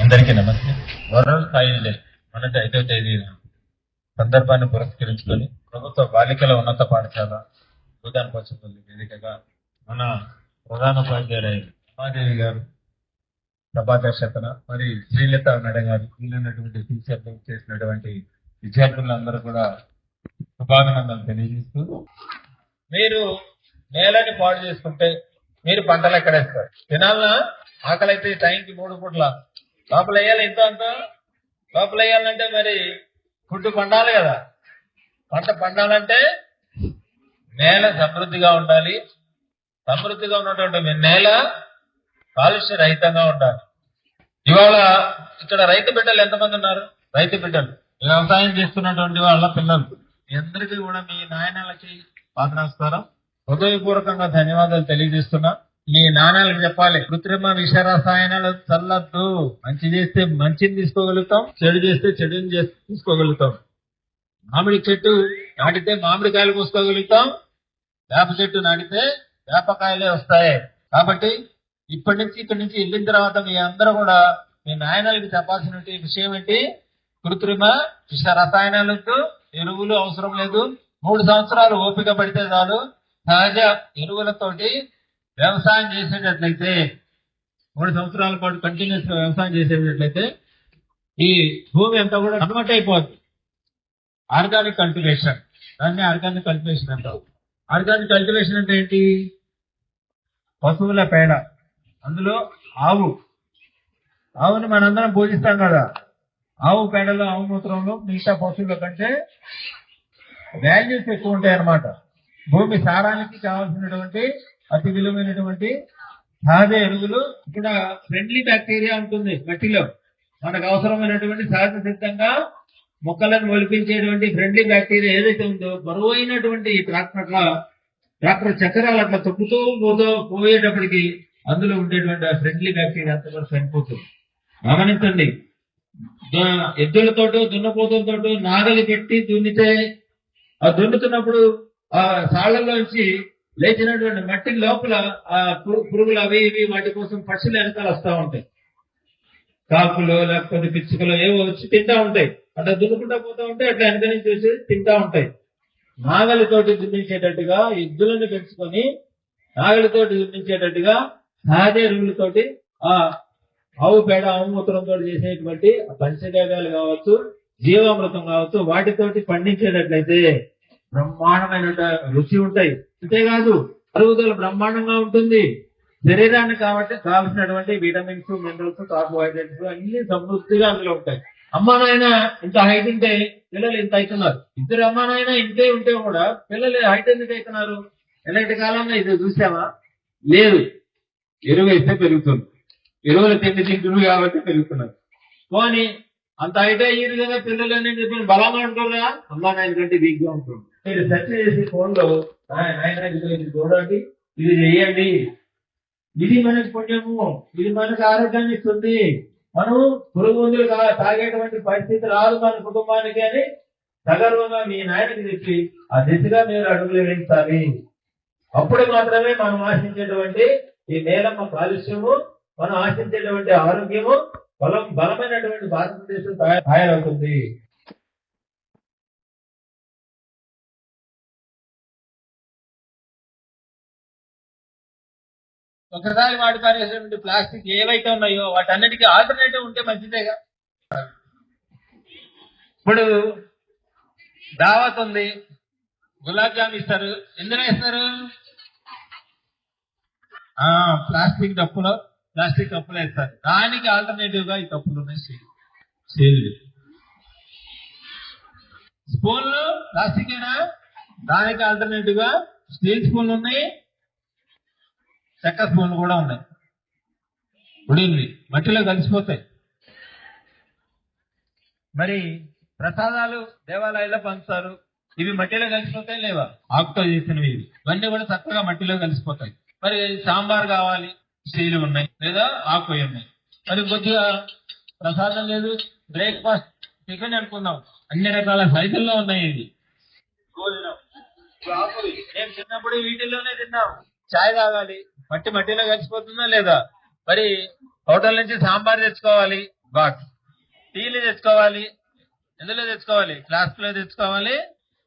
అందరికీ నమస్తే. వరల్డ్ స్థాయి డే మొన్నటి ఐదవ తేదీన సందర్భాన్ని పురస్కరించుకొని ప్రభుత్వ బాలికల ఉన్నత పాఠశాల భూదాన్ పోచంపల్లి వేదికగా మన ప్రధాన ఉపాధ్యాయులు ఉమాదేవి గారు సభాధ్యక్షతన మరి శ్రీలత మేడం గారు వీళ్ళున్నటువంటి టీచర్లు చేసినటువంటి విద్యార్థులందరూ కూడా శుభాభినందనలు తెలియజేస్తూ మీరు నేలని పాడు చేసుకుంటే మీరు పంటలు ఎక్కడేస్తారు? తినాలనా? ఆకలి అయితే టైంకి మూడు పూట్ల. లోపల వేయాలి ఇంత అంత? లోపల వేయాలంటే మరి ఫుడ్ పండాలి కదా. పంట పండాలంటే నేల సమృద్ధిగా ఉండాలి. సమృద్ధిగా ఉన్నటువంటి మీ నేల కాలుష్య రహితంగా ఉండాలి. ఇవాళ ఇక్కడ రైతు బిడ్డలు ఎంతమంది ఉన్నారు? రైతు బిడ్డలు. వ్యవసాయం చేస్తున్నటువంటి వాళ్ళ పిల్లలు. మీ అందరికీ కూడా మీ నాయనలకి పాత హృదయపూర్వకంగా ధన్యవాదాలు తెలియజేస్తున్నా. మీ నాన్నలకు చెప్పాలి. కృత్రిమ విష రసాయనాలు చల్లద్దు. మంచి చేస్తే మంచిని తీసుకోగలుగుతాం చెడు చేస్తే చెడుని తీసుకోగలుగుతాం. మామిడి చెట్టు నాటితే మామిడికాయలు కోసుకోగలుగుతాం. వేప చెట్టు నాటితే వేపకాయలే వస్తాయి. కాబట్టి ఇప్పటి నుంచి ఇక్కడి నుంచి వెళ్ళిన తర్వాత మీ అందరూ కూడా మీ నాయనలకు చెప్పాల్సిన విషయం ఏంటి? కృత్రిమ విష రసాయనాలకు ఎరువులు అవసరం లేదు. మూడు సంవత్సరాలు ఓపిక పడితే చాలు. సహజ ఎరువులతోటి వ్యవసాయం చేసేటట్లయితే మూడు సంవత్సరాల పాటు కంటిన్యూస్ వ్యవసాయం చేసేటట్లయితే ఈ భూమి అంతా కూడా కన్వర్ట్ అయిపోద్ది. ఆర్గానిక్ కల్టివేషన్ దాన్ని ఆర్గానిక్ కల్టివేషన్ అంటారు. ఆర్గానిక్ కల్టివేషన్ అంటే ఏంటి? పశువుల పేడ. అందులో ఆవు. ఆవుని మనందరం పూజిస్తాం కదా. ఆవు పేడలో ఆవు మూత్రంలో మిగతా పశువుల కంటే వాల్యూస్ ఎక్కువ ఉంటాయి అన్నమాట భూమి సారానికి కావాల్సినటువంటి అతి విలువైనటువంటి సహజ ఎరువులు ఇక్కడ ఫ్రెండ్లీ బ్యాక్టీరియా ఉంటుంది మట్టిలో. మనకు అవసరమైనటువంటి సహజ సిద్ధంగా మొక్కలను మొలిపించేటువంటి ఫ్రెండ్లీ బ్యాక్టీరియా ఏదైతే ఉందో బరువు అయినటువంటి ట్రాక్టర్ ట్రాక్టర్ చక్రాలు అట్లా తొక్కుతూ పోతూ పోయేటప్పటికి అందులో ఉండేటువంటి ఆ ఫ్రెండ్లీ బ్యాక్టీరియా అంతా కూడా చనిపోతుంది. గమనించండి. ఎద్దులతోటో దున్నపోతులతోటో నాగలి పెట్టి దున్నితే ఆ దున్నుతున్నప్పుడు ఆ సాళ్ళలోంచి లేచినటువంటి మట్టి లోపల ఆ పురుగులు అవి ఇవి వాటి కోసం పక్షులు వెనకాల వస్తా ఉంటాయి. కాకులు లేకపోతే పిచ్చుకలు ఏవో వచ్చి తింటా ఉంటాయి. అట్లా దున్నుకుంటా పోతా ఉంటాయి అట్లా వెనక నుంచి వచ్చి తింటా ఉంటాయి. నాగలితోటి దున్నించేటట్టుగా ఎద్దులను పెంచుకొని నాగలితోటి దున్నించేటట్టుగా సహజ ఎరువులతోటి ఆ ఆవు పేడ ఆవు చేసేటువంటి ఆ పంచగవ్యాలు కావచ్చు జీవామృతం కావచ్చు వాటితోటి పండించేటట్లయితే బ్రహ్మాండమైన రుచి ఉంటాయి. అంతేకాదు అరుగుదల బ్రహ్మాండంగా ఉంటుంది. శరీరాన్ని కాబట్టి కావాల్సినటువంటి విటమిన్స్ మినరల్స్ కార్బోహైడ్రేట్స్ అన్ని సమృద్ధిగా అందులో ఉంటాయి. అమ్మానాయన ఇంత హైట్ ఉంటే పిల్లలు ఇంత అవుతున్నారు. ఇద్దరు అమ్మా నాయన ఇంతే ఉంటే కూడా పిల్లలు హైట్ ఎందుకు అవుతున్నారు? ఎలాంటి కాలంలో ఇది చూసామా లేదు. ఎరువు అయితే పెరుగుతుంది. ఎరువులు తిండి తింటున్నారు కాబట్టి పెరుగుతున్నారు. పోనీ అంత హైట్ అయ్యారు కదా పిల్లలు అనేది చెప్పి బలంగా ఉంటారా? అమ్మా నాయన కంటే వీక్గా ఉంటుంది. మీరు సెర్చ్ చేసి ఫోన్లో ఇది చూడండి ఇది చేయండి. ఇది మనకు పుణ్యము ఇది మనకు ఆరోగ్యాన్ని ఇస్తుంది. మనం పురుగు మందులు తాగేటువంటి పరిస్థితి రాదు మన కుటుంబానికి అని సగర్వంగా మీ నాయనకి చెప్పి ఆ దిశగా మీరు అడుగులు వేయించాలి. అప్పుడు మాత్రమే మనం ఆశించేటువంటి ఈ నేలమ్మ కాలుష్యము మనం ఆశించేటువంటి ఆరోగ్యము బలం బలమైనటువంటి భారతదేశం తయారవుతుంది. ఒకసారి వాడి పారేసినటువంటి ప్లాస్టిక్ ఏవైతే ఉన్నాయో వాటన్నిటికీ ఆల్టర్నేటివ్ ఉంటే మంచిదేగా. ఇప్పుడు దావత్ ఉంది. గులాబ్ జామ్ ఇస్తారు. ఎందులో ఇస్తారు ఆ ప్లాస్టిక్ డప్పులో ప్లాస్టిక్ కప్పులు వేస్తారు. దానికి ఆల్టర్నేటివ్గా ఈ కప్పులు ఉన్నాయి. స్టీల్ స్టీల్ స్పూన్లు ప్లాస్టిక్ ఏనా దానికి ఆల్టర్నేటివ్గా స్టీల్ స్పూన్లు ఉన్నాయి. చెక్క స్పూన్లు కూడా ఉన్నాయి. ఉడివి మట్టిలో కలిసిపోతాయి. మరి ప్రసాదాలు దేవాలయాల్లో పంచుతారు. ఇవి మట్టిలో కలిసిపోతాయి లేవా? ఆకుతో చేసినవి ఇవి. ఇవన్నీ కూడా చక్కగా మట్టిలో కలిసిపోతాయి. మరి సాంబార్ కావాలి స్టీల్ ఉన్నాయి లేదా ఆకు ఉన్నాయి మరి కొద్దిగా ప్రసాదం లేదు బ్రేక్ఫాస్ట్ టిఫిన్ అనుకుందాం. అన్ని రకాల సైజుల్లో ఉన్నాయి ఇవి. భోజనం. నేను చిన్నప్పుడు వీటిల్లోనే తిన్నాం. చాయ్ తాగాలి. మట్టి మట్టిలో కలిసిపోతుందా లేదా? మరి హోటల్ నుంచి సాంబార్ తెచ్చుకోవాలి బాక్స్. టీలు తెచ్చుకోవాలి ఎందులో తెచ్చుకోవాలి? ఫ్లాస్క్లో తెచ్చుకోవాలి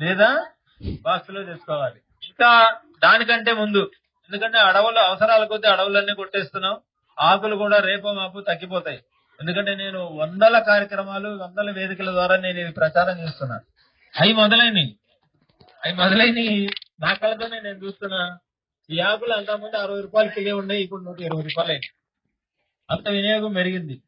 లేదా బాక్స్లో తెచ్చుకోవాలి? ఇంకా దానికంటే ముందు ఎందుకంటే అడవులు అవసరాల కొద్దీ అడవులన్నీ కొట్టేస్తున్నాం. ఆకులు కూడా రేపో మాపు తగ్గిపోతాయి. ఎందుకంటే నేను వందల కార్యక్రమాలు వందల వేదికల ద్వారా నేను ఇది ప్రచారం చేస్తున్నాను. అవి మొదలైనవి అవి మొదలైనవి నా కళ్ళతోనే నేను చూస్తున్నా. ఈ ఆకులు అంతకుముందు అరవై రూపాయలు కిలో ఉన్నాయి ఇప్పుడు నూట ఇరవై రూపాయలు అయింది. అంత వినియోగం పెరిగింది.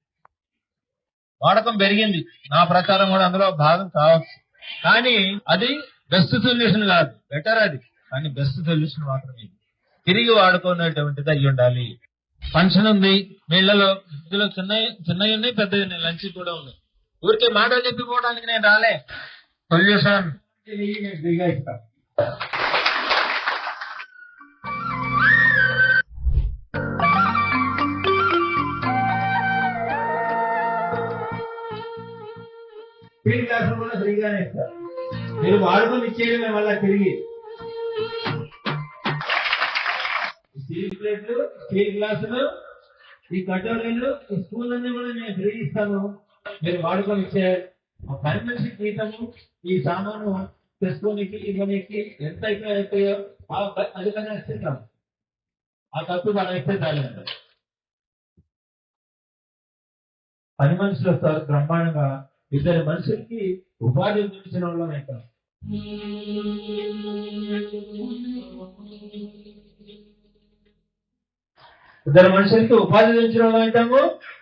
వాడకం పెరిగింది. నా ప్రచారం కూడా అందులో భాగం కావచ్చు. కానీ అది బెస్ట్ సొల్యూషన్ కాదు. బెటర్ అది. కానీ బెస్ట్ సొల్యూషన్ మాత్రమే. తిరిగి వాడుకునేటువంటిది అయి ఉండాలి. ఫంక్షన్ ఉంది. వీళ్ళలో ఇందులో చిన్న చిన్నవి ఉన్నాయి పెద్దవి ఉన్నాయి. లంచ్ కూడా ఉన్నాయి. ఊరికే మాటలు చెప్పిపోవడానికి నేను రాలే. సొల్యూషన్ కూడా ఫ్రీగానే ఇస్తారు. మీరు వాడుకుని ఇచ్చేయడమే మళ్ళా తిరిగి. స్టీల్ ప్లేట్లు స్టీల్ గ్లాసులు ఈ కటోరీలు ఈ స్పూన్ అన్ని కూడా నేను ఫ్రీ ఇస్తాను మీరు వాడుకొని ఇచ్చే ఆ పని మనిషి జీతము ఈ సామాను తెచ్చుకోనికి ఇవ్వడానికి ఎంత అయితే అవుతాయో అది కానీ ఇస్తాం ఆ తప్పు మనం ఇస్తే చాలండి. పని మనుషులు వస్తారు బ్రహ్మాండంగా. ఇద్దరు మనుషులకి ఉపాధి చూపించిన వాళ్ళం అవుతాం ఇద్దరు మనుషులకి ఉపాధి పెంచిన వాళ్ళం అవుతాము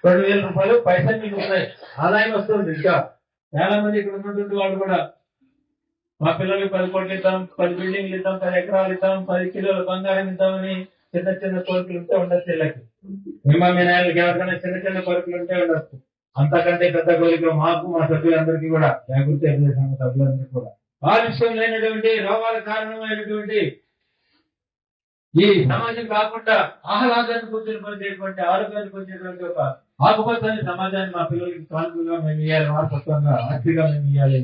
రెండు వేల రూపాయలు పైసలు మీకు ఉన్నాయి. ఆదాయం వస్తుంది ఇంకా. చాలా మంది ఇక్కడ ఉన్నటువంటి వాళ్ళు కూడా మా పిల్లలకి పది కోట్లు ఇద్దాం పది బిల్డింగ్లు ఇద్దాం పది ఎకరాలు ఇద్దాం పది కిలోల బంగారం ఇద్దామని చిన్న చిన్న కోరికలు ఉంటే ఉండొచ్చు వీళ్ళకి మేము మీ నాయనకి ఎవరికైనా చిన్న చిన్న కోరికలు ఉంటే ఉండొచ్చు. అంతకంటే పెద్ద కోరిక మాకు మా సభ్యులందరికీ కూడా జాగృతి అభివృద్ధి సంఘ సభ్యులందరికీ కూడా. కాలుష్యం లేనటువంటి రోగాల కారణమైనటువంటి ఈ సమాజం కాకుండా ఆహ్లాదాన్ని కూర్చొని పొందేటువంటి ఆరోగ్యాన్ని పొందేటువంటి ఒక ఆకుపచ్చని సమాజాన్ని మా పిల్లలకి కానుకగా మేము ఇవ్వాలి వారసత్వంగా ఆస్తిగా మేము ఇవ్వాలి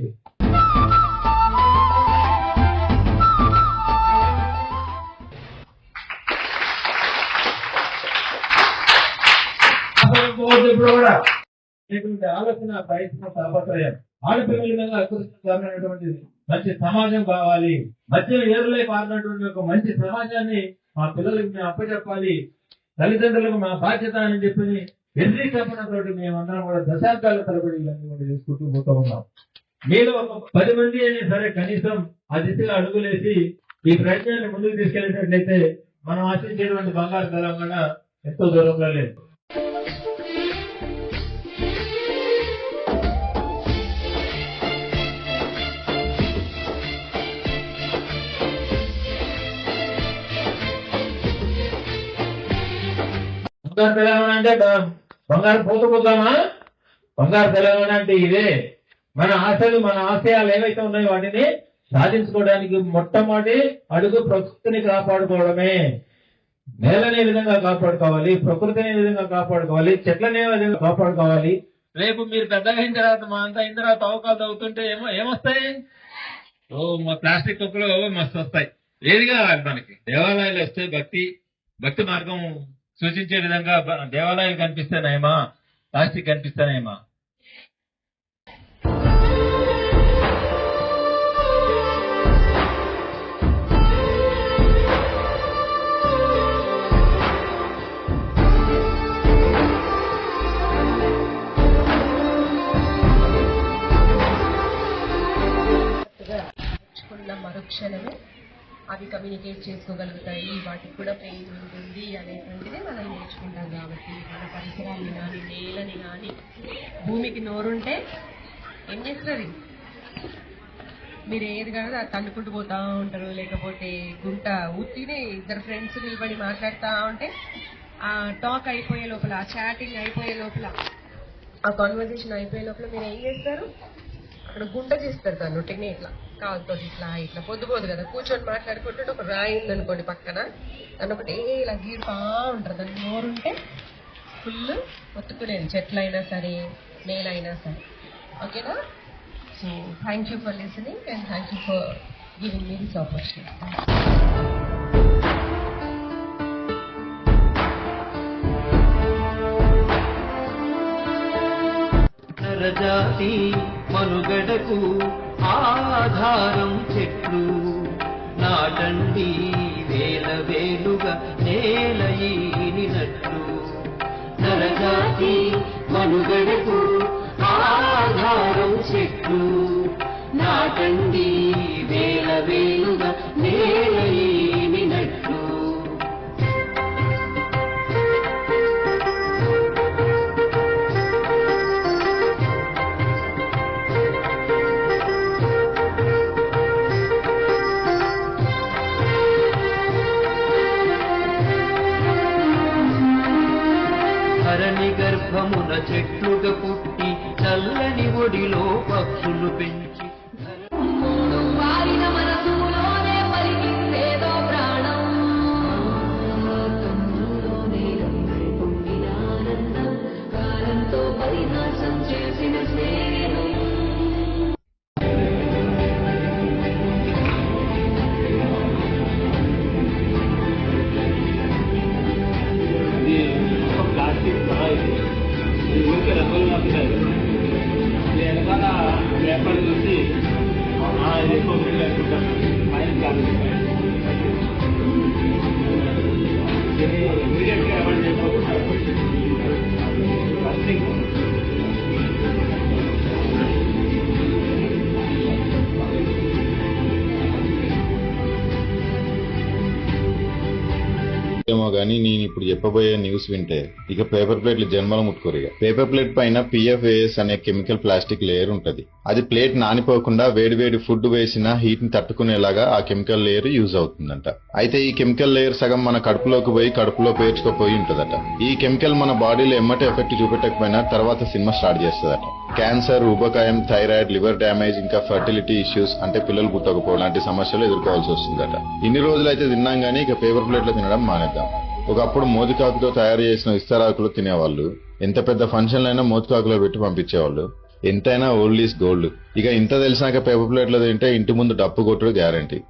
ఇప్పుడు కూడా అనేటువంటి ఆలోచన ప్రయత్నం తాపత్రయం ఆడపిల్లల మీద అకృష్ణమైనటువంటిది మంచి సమాజం కావాలి. మధ్యలో ఏరులై పారినటువంటి ఒక మంచి సమాజాన్ని మా పిల్లలకి మేము అప్పచెప్పాలి. తల్లిదండ్రులకు మా బాధ్యత అని చెప్పి వెర్రి కల్పనతోటి మేమందరం కూడా దశాబ్దాల తరబడి ఇవన్నీ కూడా చేసుకుంటూ పోతూ ఉన్నాం. మీలో ఒక పది మంది అయినా సరే కనీసం ఆ దిశగా అడుగులేసి ఈ ప్రయత్నాన్ని ముందుకు తీసుకెళ్ళినట్లయితే మనం ఆశించేటువంటి బంగారు తెలంగాణ ఎంతో దూరంగా లేదు. బంగారు తెలంగాణ అంటే బంగారు పోతుపోతామా బంగారు తెలంగాణ అంటే ఇదే. మన ఆశలు మన ఆశయాలు ఏవైతే ఉన్నాయో వాటిని సాధించుకోవడానికి మొట్టమొదటి అడుగు ప్రకృతిని కాపాడుకోవడమే. నేలని విధంగా కాపాడుకోవాలి? ప్రకృతిని విధంగా కాపాడుకోవాలి? చెట్లనే విధంగా కాపాడుకోవాలి? రేపు మీరు పెద్దగా అయిన తర్వాత మా అంతా అయిన తర్వాత అవకాశాలు అవుతుంటే ఏమో ఏమొస్తాయి? ఓ మా ప్లాస్టిక్ కుక్కలు మస్తు వస్తాయి ఏది కావాలి మనకి? దేవాలయాలు వస్తే భక్తి భక్తి మార్గం సూచించే విధంగా దేవాలయం దేవాలయాలు కనిపిస్తేనేమా ప్లాస్టిక్ కనిపిస్తేనేమా మరుక్షణమే అవి కమ్యూనికేట్ చేసుకోగలుగుతాయి. వాటికి కూడా పెయిన్ ఉంటుంది అనేటువంటిది మనం నేర్చుకుంటాం కాబట్టి మన పరిసరాన్ని కానీ నేలని కానీ భూమికి నోరుంటే ఏం చేస్తుంది మీరు ఏది కాదు అది తన్నుకుంటూ పోతా ఉంటారు. లేకపోతే గుంట ఉత్తినే ఇద్దరు ఫ్రెండ్స్ నిలబడి మాట్లాడుతూ ఉంటే ఆ టాక్ అయిపోయే లోపల ఆ చాటింగ్ అయిపోయే లోపల ఆ కాన్వర్జేషన్ అయిపోయే లోపల మీరు ఏం చేస్తారు? అక్కడ గుండె చేసి దాన్ని నొట్టిని ఇట్లా కాలుతో ఇట్లా ఇట్లా పొద్దుపోదు కదా కూర్చొని మాట్లాడుకుంటే ఒక రాయింది అనుకోండి పక్కన దాన్ని ఒకటి ఇలా గీరుతా ఉంటారు దాన్ని నోరుంటే ఫుల్ ఒత్తుకునేది చెట్లైనా సరే నేలైనా సరే. ఓకేనా? So thank you for listening and thank you for giving me this opportunity ప్రజాతి మనుగడకు ఆధారం చెట్లు. నాటండి వేల వేలుగా నేల ఈనినట్లు. నరజాతి మనుగడకు ఆధారం చెట్లు. నాటండి వేల వేలుగా నేల ఏమో గానీ నేను ఇప్పుడు చెప్పబోయే న్యూస్ వింటే ఇక పేపర్ ప్లేట్లు జన్మలు ముట్టుకోరు ఇక. పేపర్ ప్లేట్ పైన పిఎఫ్ఏఎస్ అనే కెమికల్ ప్లాస్టిక్ లేయర్ ఉంటది. అది ప్లేట్ నానిపోకుండా వేడివేడి ఫుడ్ వేసిన హీట్ని తట్టుకునేలాగా ఆ కెమికల్ లేయర్ యూజ్ అవుతుందంట. అయితే ఈ కెమికల్ లేయర్ సగం మన కడుపులోకి పోయి కడుపులో పేర్చుకుపోయి ఉంటదట. ఈ కెమికల్ మన బాడీలో ఎమ్మటి ఎఫెక్ట్ చూపెట్టకపోయినా తర్వాత సినిమా స్టార్ట్ చేస్తుందట. క్యాన్సర్ ఊబకాయం థైరాయిడ్ లివర్ డ్యామేజ్ ఇంకా ఫర్టిలిటీ ఇష్యూస్ అంటే పిల్లలు పుట్టకపోవడం లాంటి సమస్యలు ఎదుర్కోవాల్సి వస్తుందట. ఇన్ని రోజులైతే తిన్నాం గానీ ఇక పేపర్ ప్లేట్లో తినడం మానేద్దాం. ఒకప్పుడు మోతికాకుతో తయారు చేసిన విస్తరాకులు తినేవాళ్ళు. ఎంత పెద్ద ఫంక్షన్లైనా మోతికాకులో పెట్టి పంపించేవాళ్ళు. ఎంతైనా ఓల్డ్ ఈస్ గోల్డ్. ఇక ఇంత తెలిసినాక పేపర్ ప్లేట్లో తింటే ఇంటి ముందు డప్పు కొట్టుడు గ్యారంటీ.